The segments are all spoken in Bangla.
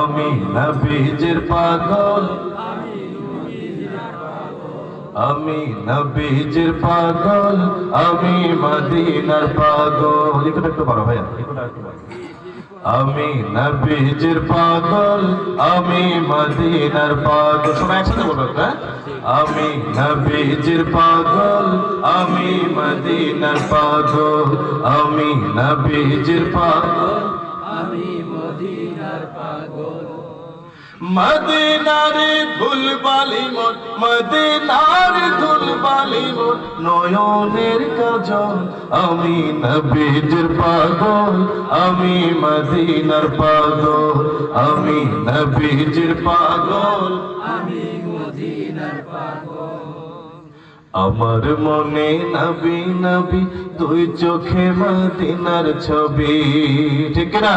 আমি নবীজির পাগল। আমি নবীজির পাগল, আমি মদিনার পাগল। লিখতে একটু পারো ভাইয়া লিখতে একটু পারো। আমি নবীজির পাগল, আমি মদিনার পাগল। সবাই একসাথে বলবেন হ্যাঁ আমি নবীজির পাগল, আমি মদিনার পাগল। আমি নবীজির পাগল। মদিনারে ধুলবালি মোর, মদিনারে ধুলবালি মোর, নয়নের কাজল আমি নবীজির পাগল, আমি মদিনার পাগল। আমি নবীজির পাগল আমার মনে নবী নবী, দুই চোখে মদিনার ছবি। ঠিক না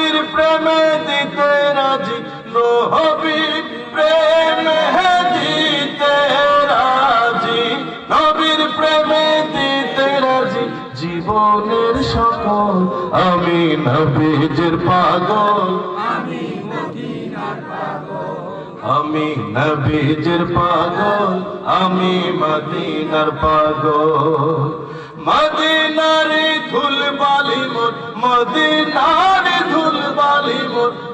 জীবনের সকল, আমি নবীজের পাগল। আমি নবীজের পাগল, আমি মদিনার পাগল। মদিনারে ধুল বালি মদিনারে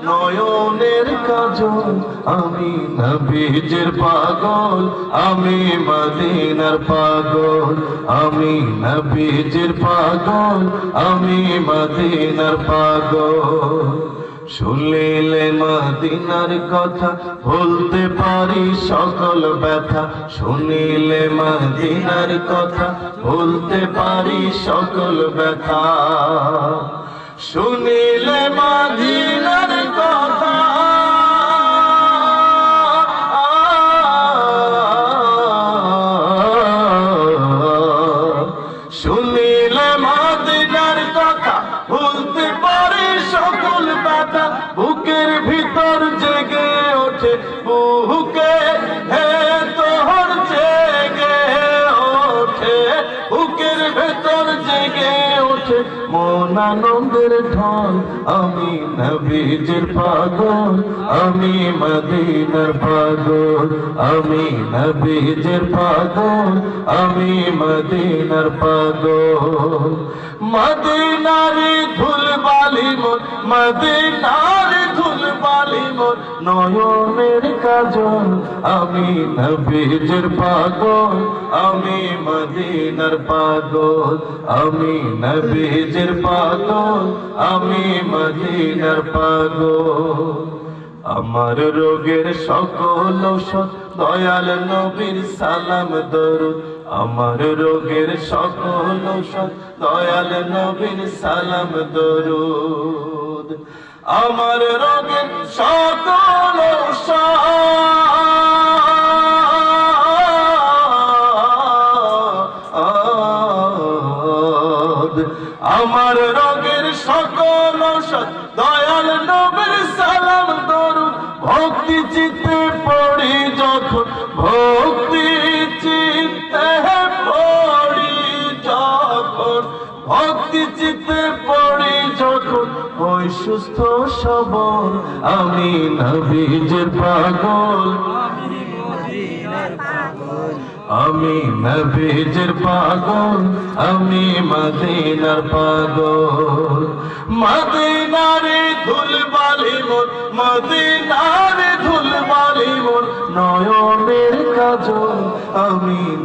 নয়নের কাজল, আমি নবীজের পাগল, আমি মদিনার পাগল, আমি নবীজের পাগল, আমি মদিনার পাগল। শুনলে মদিনার কথা বলতে পারি সকল ব্যথা। শুনিলে মদিনার কথা বলতে পারি সকল ব্যথা। ওঠে বুকে, হে তোর জেগে ওঠে। বুকের ভেতর জেগে ওঠে মন আনন্দের ঢল। আমি নবীজের পাগল, আমি মদিনার পাগল। আমি নবীজের পাগল, আমি মদিনার পাগল। মদিনারে ধুল বালি মদিনারে ধুল বালি মোর নয়নের কাজল। আমি নবীজের পাগল, আমি মদিনার পাগল। আমি নবীজের পাগল, আমি মদিনার পাগল। আমার রোগের সকল ঔষধ, দয়াল নবীর সালাম দরুদ। আমার রোগের সকল ঔষধ, দয়াল নবীর সালাম দরুদ। আমার রোগের সকল আমার রোগের সকল দয়াল নবীর সালাম দরুদ। ভক্তি চিত্তে পড়ি যখন, ভক্তি চিত্তে পড়ি যখন, ভক্তি চিত্তে পড়ি যখন ওই সুস্থ সবল, আমি নবীজের পাগল। আমি নবীজের পাগল, আমি মদিনার পাগল। মদিনারে ধুল বালি মোর, মদিনারে ধুল বালি মোর, নয়নের কাজল, আমি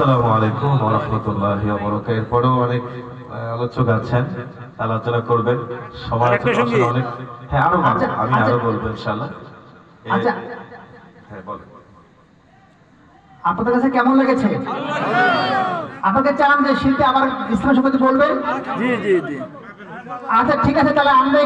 আসসালামু আলাইকুম ওয়া রাহমাতুল্লাহি ওয়া বারাকাতুহু এরপরেও অনেক আলোচক আছেন আলোচনা করবেন। সবার সঙ্গী? অনেক। হ্যাঁ আরও আচ্ছা, আমি আচ্ছা। আরও বলব ইনশাআল্লাহ। আচ্ছা। হ্যাঁ বলেন। আপনাদের কাছে কেমন লেগেছে? আপনাকে চান যে শিল্পী আবার ইসলাম সম্পর্কে বলবেন জি জি জি। আচ্ছা ঠিক আছে তাহলে আমরা